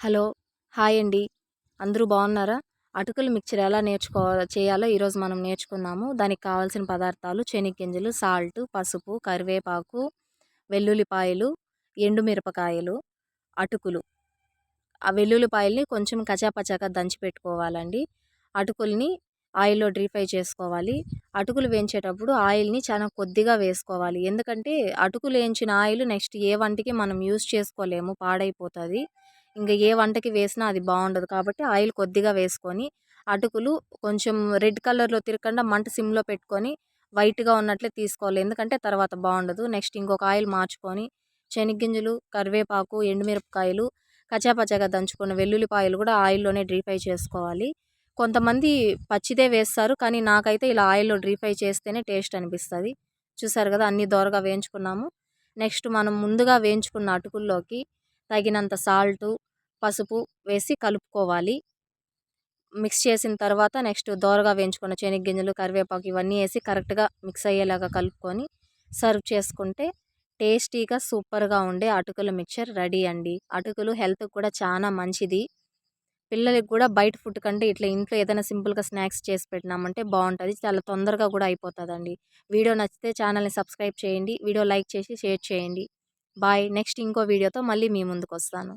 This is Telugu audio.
హలో హాయ్ అండి. అందరూ బాగున్నారా? అటుకులు మిక్చర్ ఎలా నేర్చుకో చేయాలో ఈరోజు మనం నేర్చుకున్నాము దానికి కావాల్సిన పదార్థాలు శనగగింజలు సాల్ట్ పసుపు కరివేపాకు వెల్లుల్లిపాయలు ఎండుమిరపకాయలు అటుకులు. ఆ వెల్లుల్లిపాయల్ని కొంచెం కచాపచాగా దంచి పెట్టుకోవాలండి. అటుకుల్ని ఆయిల్లో డ్రీ ఫ్రై చేసుకోవాలి. అటుకులు వేయించేటప్పుడు ఆయిల్ని చాలా కొద్దిగా వేసుకోవాలి. ఎందుకంటే అటుకులు వేయించిన ఆయిల్ నెక్స్ట్ ఏ వంటకి మనం యూస్ చేసుకోలేము పాడైపోతుంది. ఇంకా ఏ వంటకి వేసినా అది బాగుండదు కాబట్టి ఆయిల్ కొద్దిగా వేసుకొని అటుకులు కొంచెం రెడ్ కలర్లో తిరగకుండా మంట సిమ్లో పెట్టుకొని వైట్గా ఉన్నట్లే తీసుకోవాలి. ఎందుకంటే తర్వాత బాగుండదు నెక్స్ట్ ఇంకొక ఆయిల్ మార్చుకొని శనగ్గింజలు కరివేపాకు ఎండుమిరపకాయలు కచాపచాగా దంచుకున్న వెల్లుల్లిపాయలు కూడా ఆయిల్లోనే డ్రీ ఫ్రై చేసుకోవాలి. కొంతమంది పచ్చిదే వేస్తారు. కానీ నాకైతే ఇలా ఆయిల్లో డ్రీ ఫ్రై చేస్తేనే టేస్ట్ అనిపిస్తుంది. చూసారు కదా అన్ని దోరగా వేయించుకున్నాము. నెక్స్ట్ మనం ముందుగా వేయించుకున్న అటుకుల్లోకి తగినంత సాల్టు పసుపు వేసి కలుపుకోవాలి. మిక్స్ చేసిన తర్వాత నెక్స్ట్ దోరగా వేయించుకున్న శనగగింజలు కరివేపాకు ఇవన్నీ వేసి కరెక్ట్గా మిక్స్ అయ్యేలాగా కలుపుకొని సర్వ్ చేసుకుంటే టేస్టీగా సూపర్గా ఉండే అటుకుల మిక్చర్ రెడీ అండి. అటుకులు హెల్త్కి కూడా చాలా మంచిది. పిల్లలకి కూడా బయట ఫుడ్ కంటే ఇట్లా ఇంట్లో ఏదైనా సింపుల్గా స్నాక్స్ చేసి పెట్టినామంటే బాగుంటుంది. చాలా తొందరగా కూడా అయిపోతుందండి. వీడియో నచ్చితే ఛానల్ని సబ్స్క్రైబ్ చేయండి. వీడియో లైక్ చేసి షేర్ చేయండి. బాయ్ నెక్స్ట్ ఇంకో వీడియోతో మళ్ళీ మీ ముందుకు వస్తాను